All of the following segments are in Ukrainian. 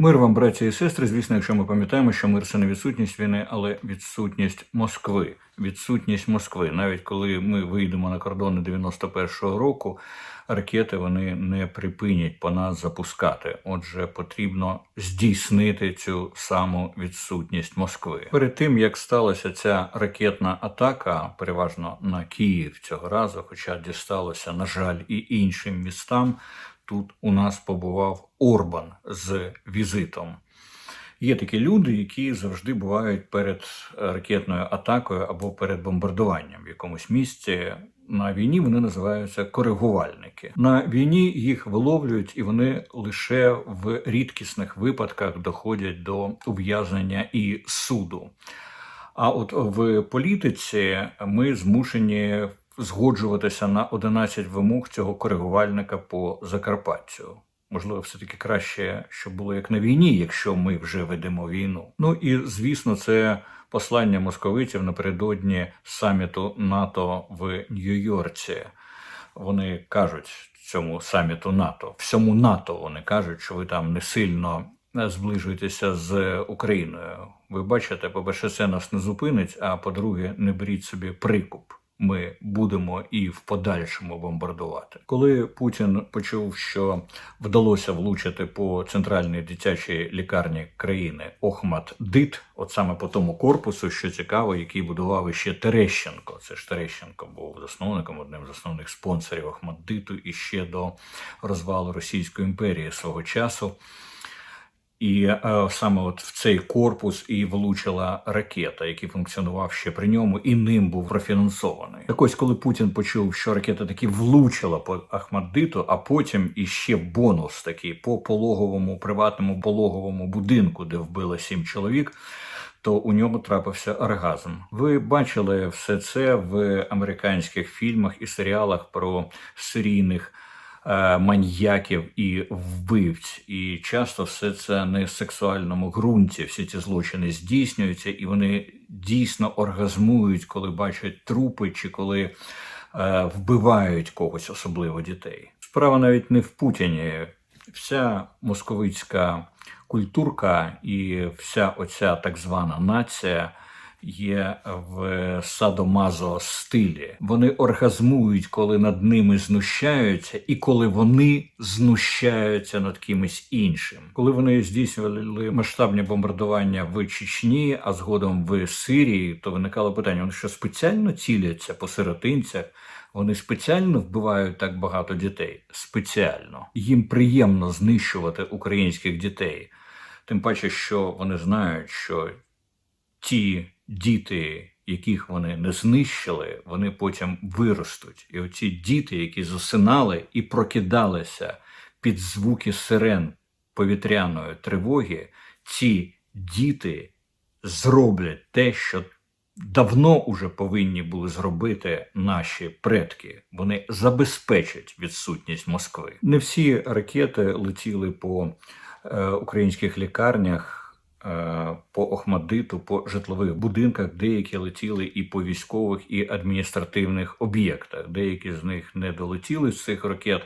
Мир вам, браті і сестри. Звісно, якщо ми пам'ятаємо, що мир це не відсутність війни, але відсутність Москви. Відсутність Москви. Навіть коли ми вийдемо на кордони 91-го року, ракети вони не припинять по нас запускати. Отже, потрібно здійснити цю саму відсутність Москви. Перед тим як сталася ця ракетна атака, переважно на Київ цього разу, хоча дісталося, на жаль, і іншим містам. Тут у нас побував Орбан з візитом. Є такі люди, які завжди бувають перед ракетною атакою або перед бомбардуванням в якомусь місці. На війні вони називаються коригувальники. На війні їх виловлюють, і вони лише в рідкісних випадках доходять до ув'язнення і суду. А от в політиці ми змушені згоджуватися на 11 вимог цього коригувальника по Закарпаттю. Можливо, все-таки краще, щоб було як на війні, якщо ми вже ведемо війну. Ну і звісно, це послання московитів напередодні саміту НАТО в Нью-Йорці. Вони кажуть цьому саміту НАТО, всьому НАТО вони кажуть, що ви там не сильно зближуєтеся з Україною. Ви бачите, по-перше, це нас не зупинить, а по-друге, не беріть собі прикуп ми будемо і в подальшому бомбардувати. Коли Путін почув, що вдалося влучити по центральній дитячій лікарні країни Охмат Дит, от саме по тому корпусу, що цікаво, який будував іще Терещенко. Це ж Терещенко був засновником, одним з основних спонсорів Охмат-Диту і ще до розвалу Російської імперії свого часу. І е, саме от в цей корпус і влучила ракета, який функціонував ще при ньому, і ним був профінансований. Так ось, коли Путін почув, що ракета таки влучила по Ахмаддиту, а потім іще бонус такий по пологовому приватному пологовому будинку, де вбило сім чоловік. То у нього трапився оргазм. Ви бачили все це в американських фільмах і серіалах про серійних маньяків і вбивць, і часто все це в сексуальному ґрунті. Всі ці злочини здійснюються, і вони дійсно оргазмують, коли бачать трупи чи коли е, вбивають когось, особливо дітей. Справа навіть не в Путіні. Вся московицька культурка і вся оця так звана нація є в садомазо стилі. Вони оргазмують, коли над ними знущаються, і коли вони знущаються над кимось іншим. Коли вони здійснювали масштабні бомбардування в Чечні, а згодом в Сирії, то виникало питання: вони що спеціально ціляться по сиротинцях. Вони спеціально вбивають так багато дітей. Спеціально їм приємно знищувати українських дітей, тим паче, що вони знають, що ті діти, яких вони не знищили, вони потім виростуть. І оці діти, які засинали і прокидалися під звуки сирен повітряної тривоги, ці діти зроблять те, що давно уже повинні були зробити наші предки. Вони забезпечать відсутність Москви. Не всі ракети летіли по е, українських лікарнях. Е, по Охмадиту, по житлових будинках, деякі летіли і по військових і адміністративних об'єктах. Деякі з них не долетіли з цих ракет.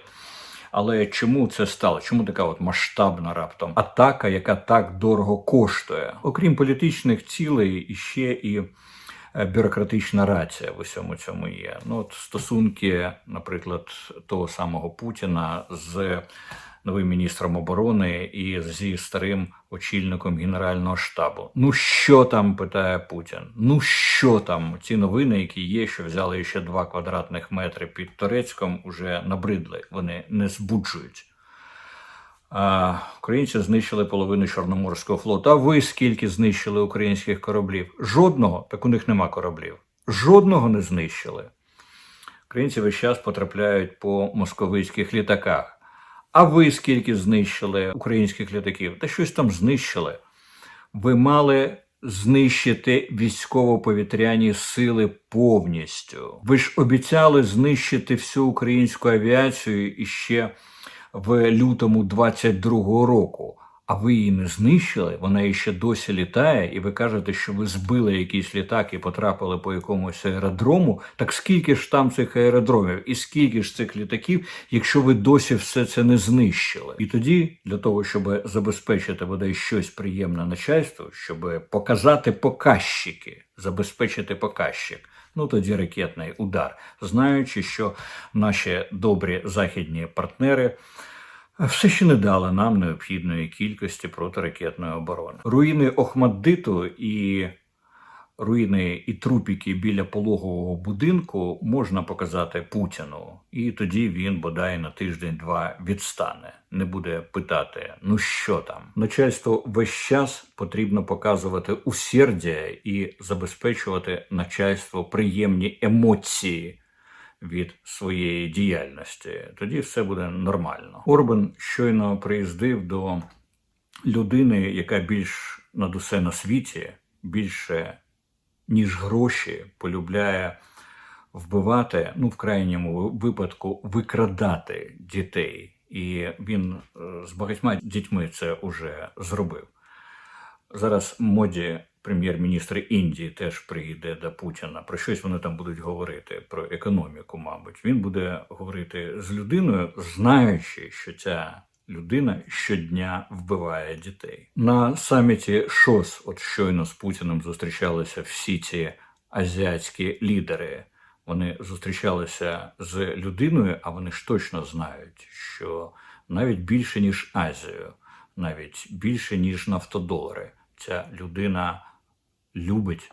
Але чому це стало? Чому така от масштабна раптом атака, яка так дорого коштує? Окрім політичних цілей, і е, бюрократична рація в усьому цьому є. Ну от стосунки, наприклад, того самого Путіна з новим міністром оборони і зі старим очільником Генерального штабу. Ну що там питає Путін? Ну що там? Ці новини, які є, що взяли ще два квадратних метри під Турецьком, уже набридли. Вони не збуджують. А, Українці знищили половину Чорноморського флоту. А ви скільки знищили українських кораблів? Жодного, так у них нема кораблів. Жодного не знищили. Українці весь час потрапляють по московицьких літаках. А ви скільки знищили українських літаків? Та щось там знищили. Ви мали знищити військово-повітряні сили повністю. Ви ж обіцяли знищити всю українську авіацію іще в лютому 22-го року. А ви її не знищили, вона ще досі літає, і ви кажете, що ви збили якийсь літак і потрапили по якомусь аеродрому. Так скільки ж там цих аеродромів, і скільки ж цих літаків, якщо ви досі все це не знищили? І тоді, для того, щоб забезпечити бодай щось приємне начальству, щоб показати показчики, забезпечити показчик. Ну тоді ракетний удар, знаючи, що наші добрі західні партнери все ще не дали нам необхідної кількості протиракетної оборони. Руїни Охмаддиту і руїни і трупіки біля пологового будинку можна показати Путіну, і тоді він бодай на тиждень-два відстане. Не буде питати, ну що там. Начальство весь час потрібно показувати усердя і забезпечувати начальству приємні емоції від своєї діяльності. Тоді все буде нормально. Орбан щойно приїздив до людини, яка більш над усе на світі, більше ніж гроші, полюбляє вбивати, ну в крайньому випадку викрадати дітей. І він е, з багатьма дітьми це вже зробив. Зараз моді прем'єр-міністр Індії теж приїде до Путіна. Про щось вони там будуть говорити, про економіку, мабуть. Він буде говорити з людиною, знаючи, що ця людина щодня вбиває дітей. На саміті ШОС, от щойно з Путіним зустрічалися всі ці азіатські лідери. Вони зустрічалися з людиною, а вони ж точно знають, що навіть більше ніж Азію, навіть більше ніж нафтодолари, ця людина любить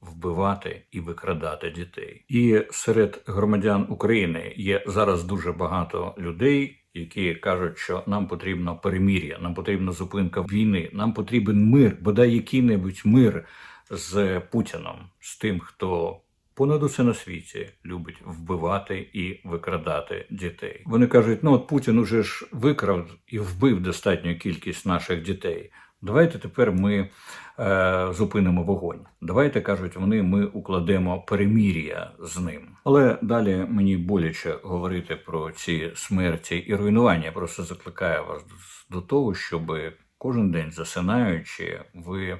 вбивати і викрадати дітей. І серед громадян України є зараз дуже багато людей. Які кажуть, що нам потрібно перемір'я, нам потрібна зупинка війни, нам потрібен мир, бодай який-небудь мир з Путіном, з тим, хто понад усе на світі любить вбивати і викрадати дітей. Вони кажуть: ну от Путін уже ж викрав і вбив достатню кількість наших дітей. Давайте тепер ми е, зупинимо вогонь. Давайте кажуть, вони ми укладемо перемір'я з ним. Але далі мені боляче говорити про ці смерті і руйнування. Я просто закликаю вас до того, щоб кожен день засинаючи, ви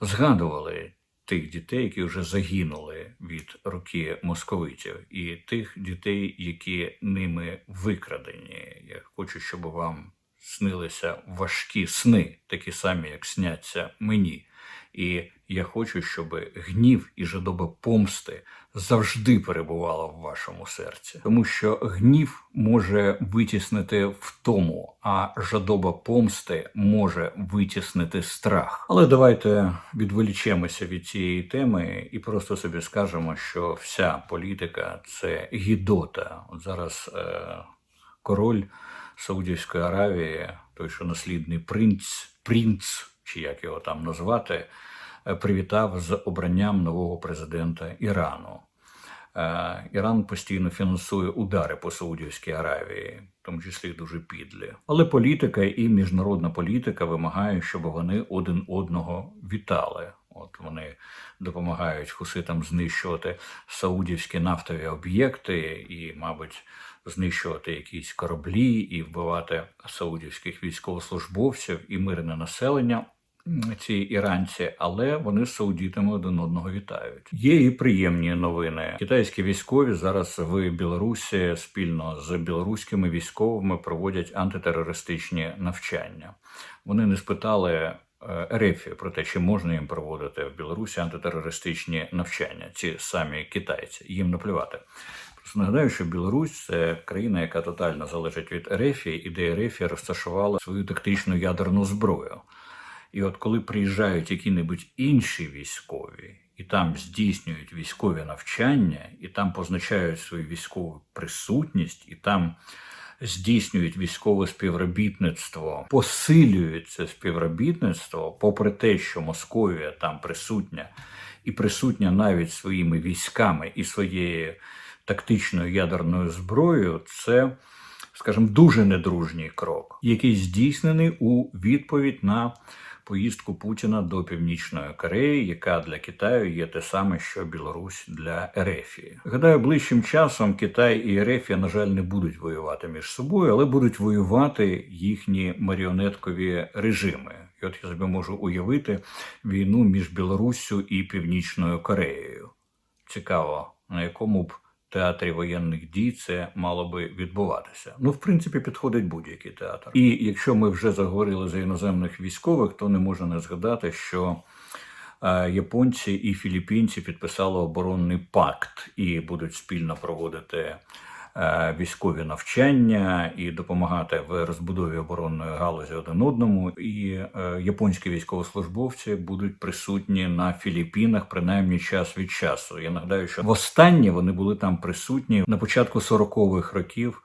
згадували тих дітей, які вже загинули від руки московитів, і тих дітей, які ними викрадені. Я хочу, щоб вам снилися важкі сни, такі самі, як сняться мені. І я хочу, щоб гнів і жадоба помсти завжди перебувала в вашому серці, тому що гнів може витіснити втому, а жадоба помсти може витіснити страх. Але давайте відволічемося від цієї теми і просто собі скажемо, що вся політика це гідота. От зараз е, король. Саудівської Аравії, той, що наслідний принц, принц, чи як його там назвати, е, привітав з обранням нового президента Ірану. Е, Іран постійно фінансує удари по Саудівській Аравії, в тому числі дуже підлі. Але політика і міжнародна політика вимагають, щоб вони один одного вітали. От вони допомагають хуситам знищувати саудівські нафтові об'єкти і, мабуть, знищувати якісь кораблі і вбивати саудівських військовослужбовців і мирне населення. Ці іранці, але вони з саудітами один одного вітають. Є і приємні новини. Китайські військові зараз в Білорусі спільно з білоруськими військовими проводять антитерористичні навчання. Вони не спитали Ерефі про те, чи можна їм проводити в Білорусі антитерористичні навчання. Ці самі китайці їм наплювати. Нагадаю, що Білорусь це країна, яка тотально залежить від Ерефії, і де Ерефія розташувала свою тактичну ядерну зброю. І от коли приїжджають які-небудь інші військові і там здійснюють військові навчання, і там позначають свою військову присутність, і там здійснюють військове співробітництво, посилюють це співробітництво, попри те, що Московія там присутня, і присутня навіть своїми військами і своєю тактичною ядерною зброєю, це, скажімо, дуже недружній крок, який здійснений у відповідь на поїздку Путіна до Північної Кореї, яка для Китаю є те саме, що Білорусь для Ерефії. Гадаю, ближчим часом Китай і Ерефія, на жаль, не будуть воювати між собою, але будуть воювати їхні маріонеткові режими. І от я собі можу уявити війну між Білоруссю і Північною Кореєю. Цікаво, на якому б театрі воєнних дій це мало би відбуватися. Ну, в принципі, підходить будь-який театр. І якщо ми вже заговорили за іноземних військових, то не можна не згадати, що е, японці і філіппінці підписали оборонний пакт і будуть спільно проводити. Е, Військові навчання і допомагати в розбудові оборонної галузі один одному, і е, японські військовослужбовці будуть присутні на Філіппінах принаймні час від часу. Я нагадаю, що востаннє вони були там присутні на початку 40-х років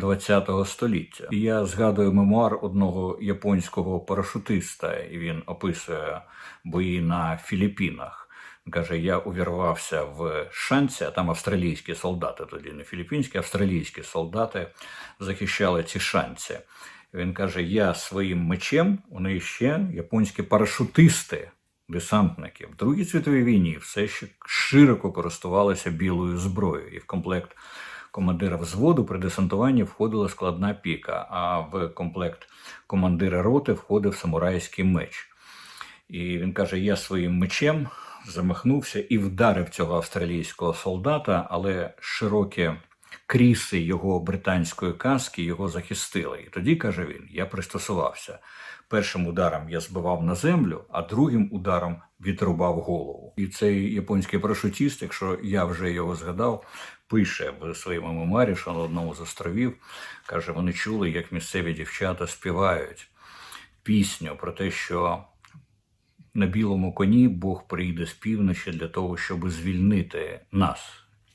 ХХ століття. І я згадую мемуар одного японського парашутиста, і він описує бої на Філіппінах. Каже, я увірвався в шанці, а там австралійські солдати, тоді не філіппінські, австралійські солдати захищали ці шанці. Він каже: я своїм мечем, вони ще японські парашутисти, десантники в Другій світовій війні все ще широко користувалися білою зброєю, і в комплект командира взводу при десантуванні входила складна піка, а в комплект командира роти входив самурайський меч. І він каже: я своїм мечем замахнувся і вдарив цього австралійського солдата, але широкі кріси його британської каски його захистили. І тоді, каже він, я пристосувався. Першим ударом я збивав на землю, а другим ударом відрубав голову. І цей японський парашутіст, якщо я вже його згадав, пише в своєму мемуарі, що на одному з островів каже, вони чули, як місцеві дівчата співають пісню про те, що на білому коні Бог прийде з півночі для того, щоб звільнити нас.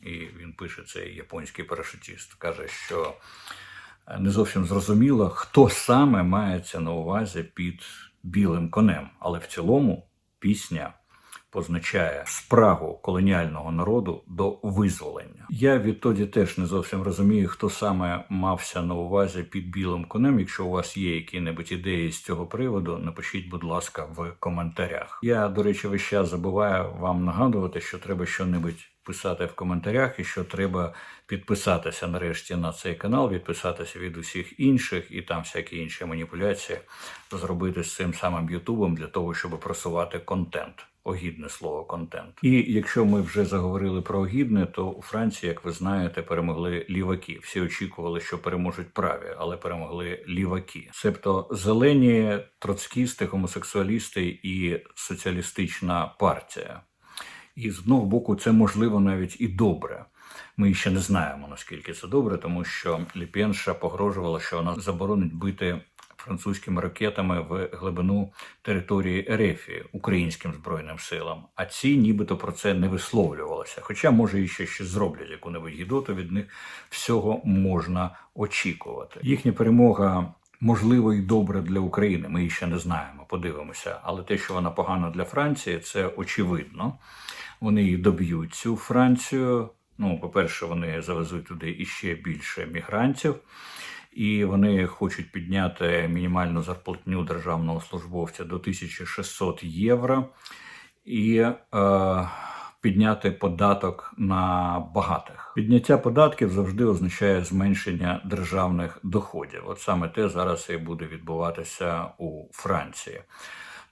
І він пише цей японський парашутіст. Каже, що не зовсім зрозуміло, хто саме мається на увазі під білим конем. Але в цілому пісня позначає спрагу колоніального народу до визволення. Я відтоді теж не зовсім розумію, хто саме мався на увазі під білим конем. Якщо у вас є які-небудь ідеї з цього приводу, напишіть, будь ласка, в коментарях. Я, до речі, весь час забуваю вам нагадувати, що треба щонебудь писати в коментарях, і що треба підписатися нарешті на цей канал, відписатися від усіх інших і там всякі інші маніпуляції зробити з цим самим Ютубом для того, щоб просувати контент. Огідне слово контент. І якщо ми вже заговорили про огідне, то у Франції, як ви знаєте, перемогли ліваки. Всі очікували, що переможуть праві, але перемогли ліваки. Себто зелені троцкісти, гомосексуалісти і соціалістична партія. І з одного боку, це можливо навіть і добре. Ми ще не знаємо наскільки це добре, тому що Ліпенша погрожувала, що вона заборонить бити французькими ракетами в глибину території Ерефії українським збройним силам. А ці нібито про це не висловлювалися. Хоча, може, і ще щось зроблять яку-небудь гідоту, від них всього можна очікувати. Їхня перемога. Можливо, і добре для України. Ми її ще не знаємо, подивимося. Але те, що вона погана для Франції, це очевидно. Вони її доб'ють цю Францію. Ну, по-перше, вони завезуть туди іще більше мігрантів, і вони хочуть підняти мінімальну зарплатню державного службовця до 1600 євро і е, підняти податок на багатих. Підняття податків завжди означає зменшення державних доходів. От саме те зараз і буде відбуватися у Франції.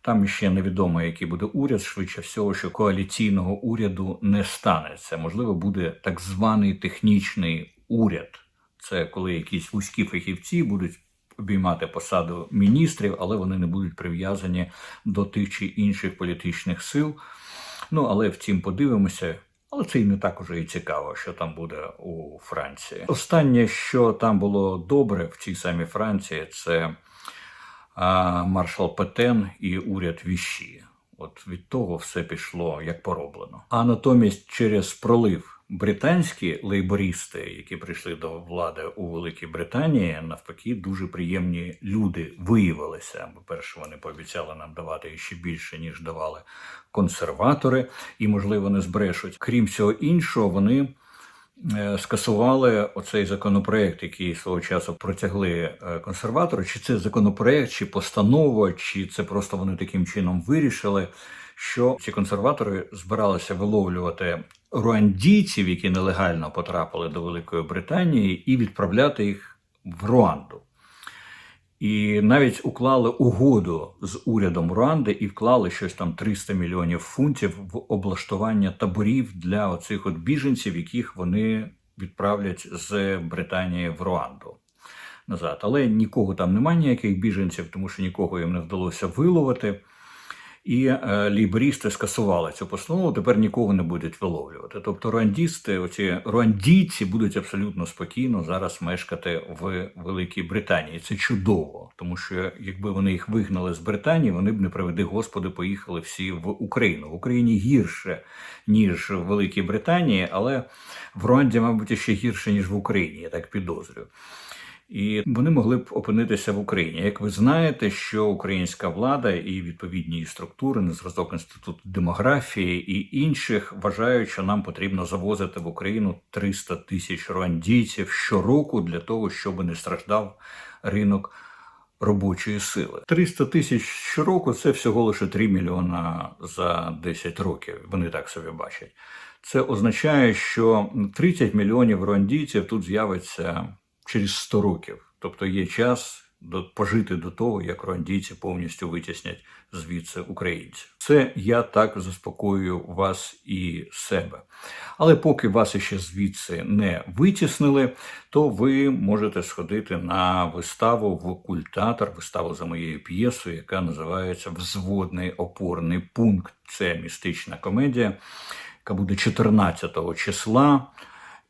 Там ще невідомо, який буде уряд. Швидше всього, що коаліційного уряду не станеться. Можливо, буде так званий технічний уряд. Це коли якісь вузькі фахівці будуть обіймати посаду міністрів, але вони не будуть прив'язані до тих чи інших політичних сил. Ну але втім, подивимося. Але це і не так уже і цікаво, що там буде у Франції. Останнє, що там було добре в цій самій Франції, це а, маршал Петен і уряд Віщі. От від того все пішло як пороблено. А натомість через пролив британські лейбористи, які прийшли до влади у Великій Британії, навпаки, дуже приємні люди виявилися. Бо перше, вони пообіцяли нам давати ще більше, ніж давали консерватори, і, можливо, не збрешуть. Крім всього іншого, вони е, скасували оцей законопроект, який свого часу протягли е, консерватори. Чи це законопроект, чи постанова, чи це просто вони таким чином вирішили, що ці консерватори збиралися виловлювати руандійців, які нелегально потрапили до Великої Британії, і відправляти їх в Руанду. І навіть уклали угоду з урядом Руанди і вклали щось там 300 мільйонів фунтів в облаштування таборів для оцих от біженців, яких вони відправлять з Британії в Руанду назад. Але нікого там немає, ніяких біженців, тому що нікого їм не вдалося виловити. І е, ліберісти скасували цю постанову, тепер нікого не будуть виловлювати. Тобто руандісти, оці руандійці будуть абсолютно спокійно зараз мешкати в Великій Британії. Це чудово, тому що якби вони їх вигнали з Британії, вони б не приведи Господи, поїхали всі в Україну. В Україні гірше ніж в Великій Британії, але в Руанді, мабуть, ще гірше ніж в Україні. Я так підозрюю. І вони могли б опинитися в Україні. Як ви знаєте, що українська влада і відповідні структури, на зразок інституту демографії і інших вважають, що нам потрібно завозити в Україну 300 тисяч руандійців щороку для того, щоб не страждав ринок робочої сили. 300 тисяч щороку це всього лише 3 мільйона за 10 років. Вони так собі бачать. Це означає, що 30 мільйонів руандійців тут з'явиться через 100 років. Тобто є час пожити до того, як руандійці повністю витіснять звідси українців. Це я так заспокоюю вас і себе. Але поки вас іще звідси не витіснили, то ви можете сходити на виставу в культатор, виставу за моєю п'єсою, яка називається Взводний опорний пункт. Це містична комедія, яка буде 14 числа.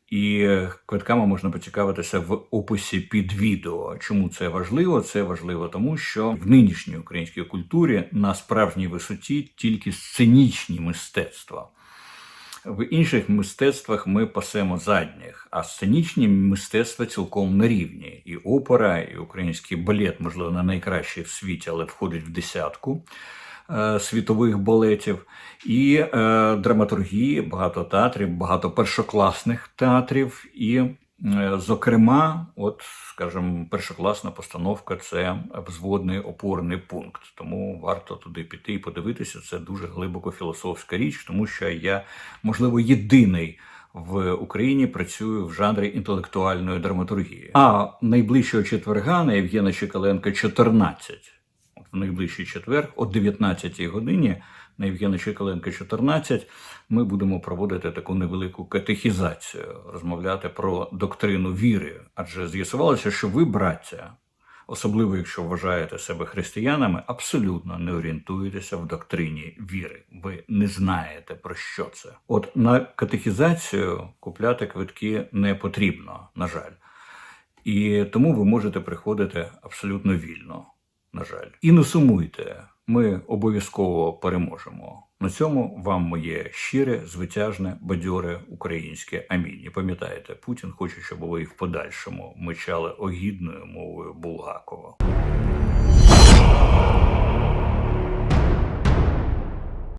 І квитками можна поцікавитися в описі під відео. Чому це важливо? Це важливо тому, що в нинішній українській культурі на справжній висоті тільки сценічні мистецтва. В інших мистецтвах ми пасемо задніх, а сценічні мистецтва цілком на рівні. І опера, і український балет, можливо, не найкращий в світі, але входить в десятку світових балетів, і е, драматургії, багато театрів, багато першокласних театрів. І, е, зокрема, от, скажімо, першокласна постановка це взводний опорний пункт. Тому варто туди піти і подивитися. Це дуже глибоко філософська річ, тому що я, можливо, єдиний. В Україні працюю в жанрі інтелектуальної драматургії. А найближчого четверга на Євгена Чекаленка 14 найближчий четвер о 19-й годині на Євгена Чекаленка 14 ми будемо проводити таку невелику катехізацію, розмовляти про доктрину віри. Адже з'ясувалося, що ви, браття, особливо якщо вважаєте себе християнами, абсолютно не орієнтуєтеся в доктрині віри. Ви не знаєте про що це. От на катехізацію купляти квитки не потрібно, на жаль. І тому ви можете приходити абсолютно вільно на жаль. І не сумуйте, ми обов'язково переможемо. На цьому вам моє щире, звитяжне, бадьоре українське амінь. І пам'ятаєте, Путін хоче, щоб ви їх в подальшому мечали огідною мовою Булгакова.